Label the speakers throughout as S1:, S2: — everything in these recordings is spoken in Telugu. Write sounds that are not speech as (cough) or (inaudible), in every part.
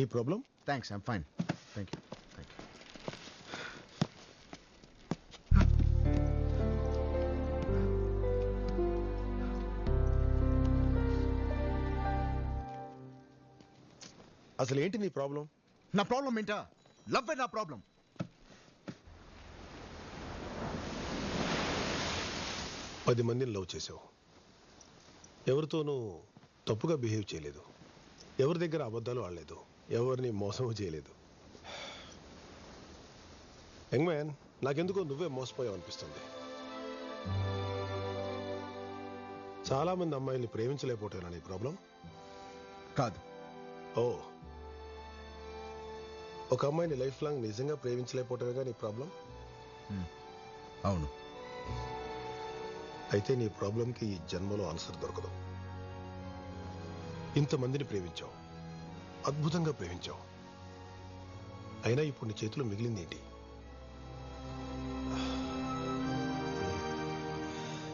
S1: Any problem
S2: thanks I'm fine thank you thank you
S1: అసలు ఏంటి నీ ప్రాబ్లం?
S2: నా ప్రాబ్లం ఏంటా? లవ్ నా ప్రాబ్లం.
S1: పది మందిని లవ్ చేసావు. ఎవరితోనూ తప్పుగా బిహేవ్ చేయలేదు. ఎవరి దగ్గర అబద్ధాలు ఆడలేదు. ఎవరిని మోసం చేయలేదు. యంగ్ మ్యాన్ నాకెందుకో నువ్వే మోసపోయావు అనిపిస్తుంది. చాలా మంది అమ్మాయిల్ని ప్రేమించలేకపోతున్నా నీ ప్రాబ్లం?
S2: కాదు.
S1: ఓ. ఒక అమ్మాయిని లైఫ్ లాంగ్ నిజంగా ప్రేమించలేకపోవటమేగా నీ ప్రాబ్లం?
S2: అవును.
S1: అయితే నీ ప్రాబ్లంకి ఈ జన్మలో ఆన్సర్ దొరకదు. ఇంతమందిని ప్రేమించావు. అద్భుతంగా ప్రేమించావు. అయినా ఇప్పుడు నీ చేతిలో మిగిలిందేంటి?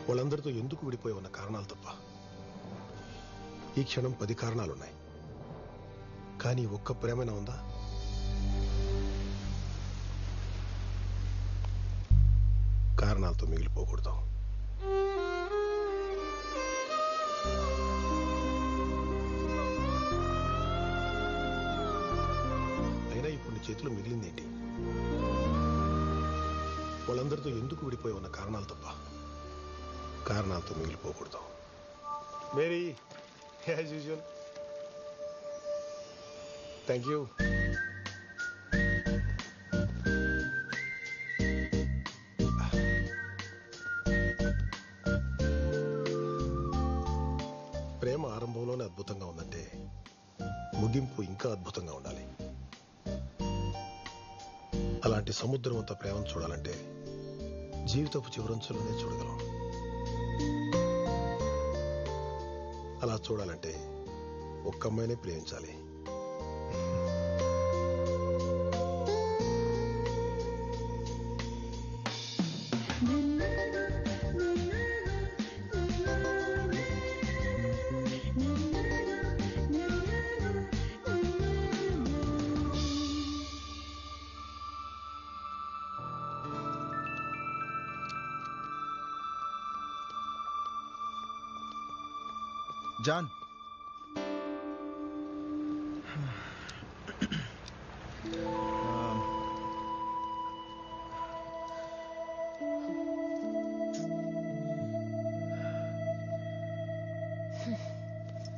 S1: వాళ్ళందరితో ఎందుకు విడిపోయి ఉన్న కారణాలు తప్ప. ఈ క్షణం పది కారణాలున్నాయి. కానీ ఒక్క ప్రేమైనా ఉందా? కారణాలతో మిగిలిపోకూడదు. చేతిలో మిగిలింది ఏంటి వాళ్ళందరితో ఎందుకు విడిపోయి ఉన్న కారణాలు తప్ప? కారణాలతో మిగిలిపోకూడదు. Mary as usual thank you ప్రేమ ఆరంభంలోనే అద్భుతంగా ఉందంటే ముగింపు ఇంకా అద్భుతంగా ఉండాలి. అలాంటి సముద్రం అంత ప్రేమను చూడాలంటే జీవితపు చివరంచులోనే చూడగలం. అలా చూడాలంటే ఒక్క అమ్మాయినే ప్రేమించాలి.
S2: జాన్.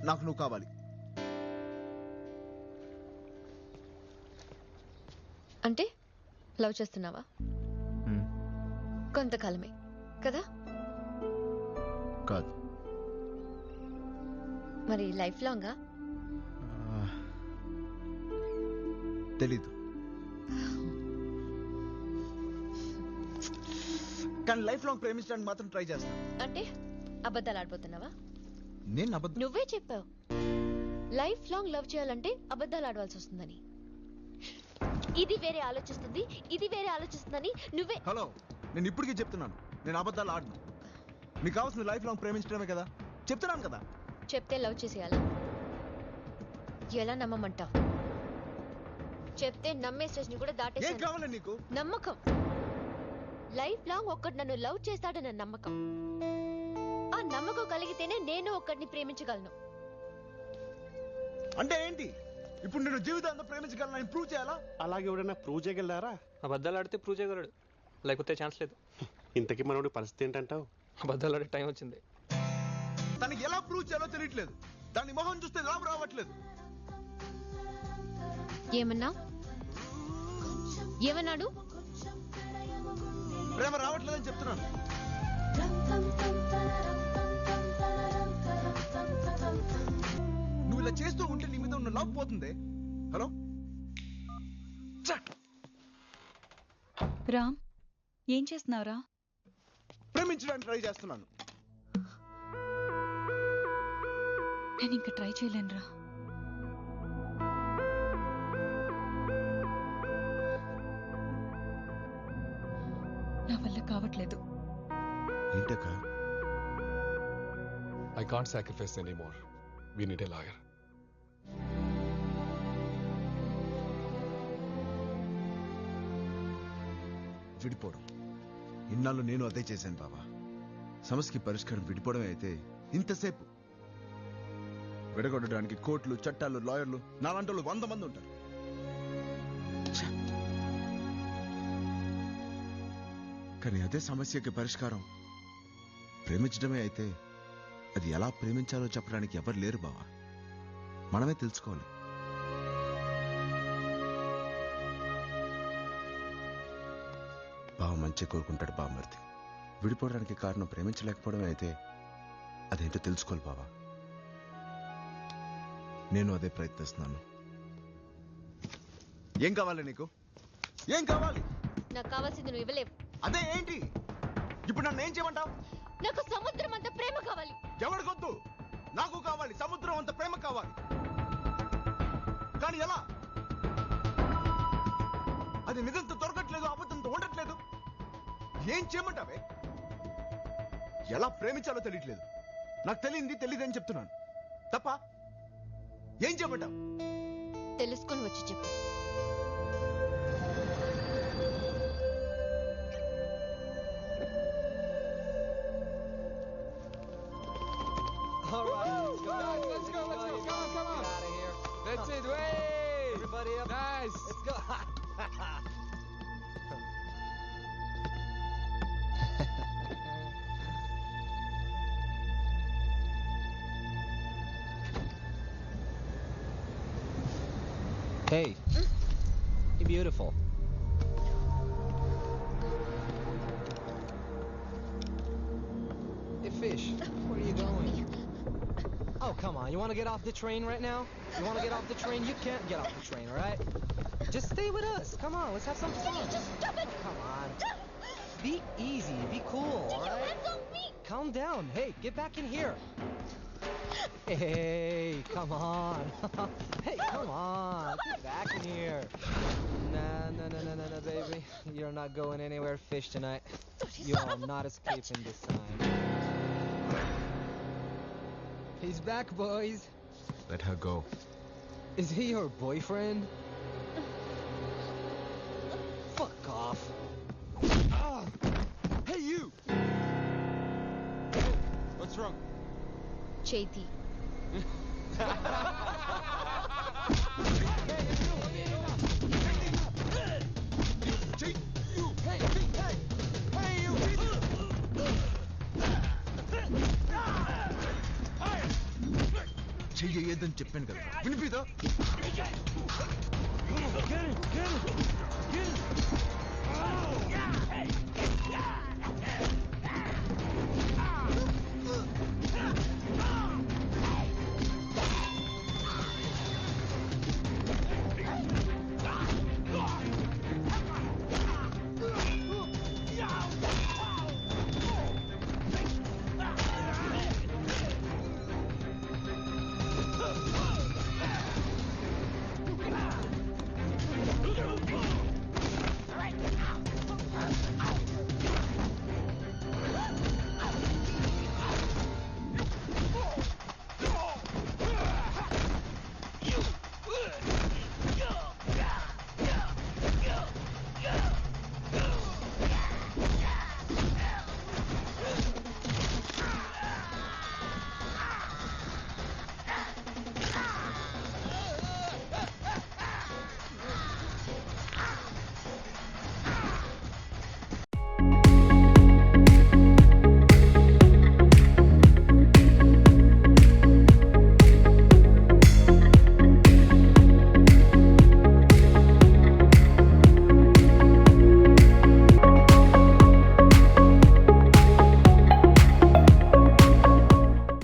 S2: నాకు నువ్వు కావాలి.
S3: అంటే లవ్ చేస్తున్నావా? కొంతకాలమే కదా?
S2: కాదు.
S3: మరి లైఫ్ లాంగా?
S2: తెలీదు. కానీ లైఫ్ లాంగ్ ప్రేమించడానికి మాత్రం ట్రై చేస్తాను
S3: అంటే అబద్ధాలు ఆడిపోతున్నావా?
S2: నేను అబద్ధం
S3: నువ్వే చెప్పావు. లైఫ్ లాంగ్ లవ్ చేయాలంటే అబద్ధాలు ఆడవలసి వస్తుందని. ఇది వేరే ఆలోచిస్తుంది ఇది వేరే ఆలోచిస్తుందని నువ్వే
S2: హలో నేను ఇప్పటికీ చెప్తున్నాను. నేను అబద్ధాలు ఆడను. మీకు కావాల్సిన లైఫ్ లాంగ్ ప్రేమించడమే కదా? చెప్తున్నాను కదా?
S3: చెప్తే లవ్ చేసేయాలా? ఎలా నమ్మమంటావు? చెప్తే నమ్మే స్టేజ్ కూడా
S2: కావాలి నీకు?
S3: నమ్మకం. లైఫ్ లాంగ్ ఒక్కడు నన్ను లవ్ చేస్తాడన్న నమ్మకం. ఆ నమ్మకం కలిగితేనే నేను ఒక్కడిని ప్రేమించగలను.
S2: అంటే ఏంటి? ఇప్పుడు నేను జీవితాంతం ప్రేమించగలను ప్రూవ్ చేయాలా?
S4: అలాగే ఎవడైనా ప్రూవ్ చేయగలరా
S5: అబద్ధాలు ఆడితే ప్రూవ్ చేయగలడు. లేకపోతే ఛాన్స్ లేదు.
S4: ఇంతకీ మనోడి పరిస్థితి ఏంటంటావు?
S5: అబద్ధాలు ఆడే టైం వచ్చింది.
S2: తనకి ఎలా ప్రూవ్ చేయాలో తెలియట్లేదు. దాని మొహం చూస్తే లాభం రావట్లేదు.
S3: ఏమన్నా? ఏమన్నాడు?
S2: ప్రేమ రావట్లేదని చెప్తున్నాను. నువ్వు ఇలా చేస్తూ ఉంటే నీ మీద ఉన్న లవ్ పోతుంది. హలో?
S6: రామ్ ఏం చేస్తున్నావురా?
S2: ప్రేమించడానికి ట్రై చేస్తున్నాను.
S6: నేను ఇంకా ట్రై చేయలేనురా. నా వల్ల కావట్లేదు.
S7: I can't sacrifice any more we need a lawyer
S2: విడిపోవడం. ఇన్నాళ్ళు నేను అదే చేశాను బాబా సమస్యకి పరిష్కారం విడిపోవడమే అయితే ఇంతసేపు విడగొట్టడానికి కోర్టులు చట్టాలు లాయర్లు నాలాంటి వంద మంది ఉంటారు. కానీ అదే సమస్యకి పరిష్కారం ప్రేమించడమే అయితే అది ఎలా ప్రేమించాలో చెప్పడానికి ఎవరు లేరు బావా. మనమే తెలుసుకోవాలి. బావ మంచి కోరుకుంటాడు బామ్మర్ది విడిపోవడానికి కారణం ప్రేమించలేకపోవడమే అయితే అదేంటో తెలుసుకోవాలి బావా. నేను అదే ప్రయత్నిస్తున్నాను. ఏం కావాలి నీకు? ఏం కావాలి?
S3: నాకు కావాల్సింది నువ్వు ఇవ్వలేవు.
S2: అదే ఏంటి? ఇప్పుడు నన్ను ఏం చేయమంటావు?
S3: నాకు సముద్రం అంత ప్రేమ కావాలి.
S2: ఎవరికొద్దు? నాకు కావాలి సముద్రం అంత ప్రేమ కావాలి. కానీ ఎలా? అది నిజంతో దొరకట్లేదు అబద్ధంతో ఉండట్లేదు. ఏం చేయమంటావే? ఎలా ప్రేమించాలో తెలియట్లేదు. నాకు తెలియంది తెలియదని చెప్తున్నాను. తప్ప ఏం చేయమంటావు
S3: తెలుసుకొని వచ్చి చెప్పు
S7: All right, let's go. Guys, let's go, let's go. Come on, come on. Get out of here. That's it. Way. Everybody up. Nice. Let's go. (laughs) hey, you're beautiful. Hey, fish, where are you going? Oh, come on. You want to get off the train right now? You want to get off the train? You can't get off the train, all right? Just stay with us. Come on, let's have some fun.
S3: Just stop it!
S7: Come on. Be easy. Be cool, all right?
S3: hands off me!
S7: Calm down. Hey, get back in here. Hey, come on. (laughs) hey, come on. Get back in here. Nah, no, no, no, no, no, baby. You're not going anywhere fish tonight. You are not escaping this time. He's back, boys.
S2: Let her go.
S7: Is he your boyfriend? Fuck off. Ah!
S2: Hey you! What's wrong?
S3: చేతి
S2: ఏదని చెప్పాను కదా వినిపిదా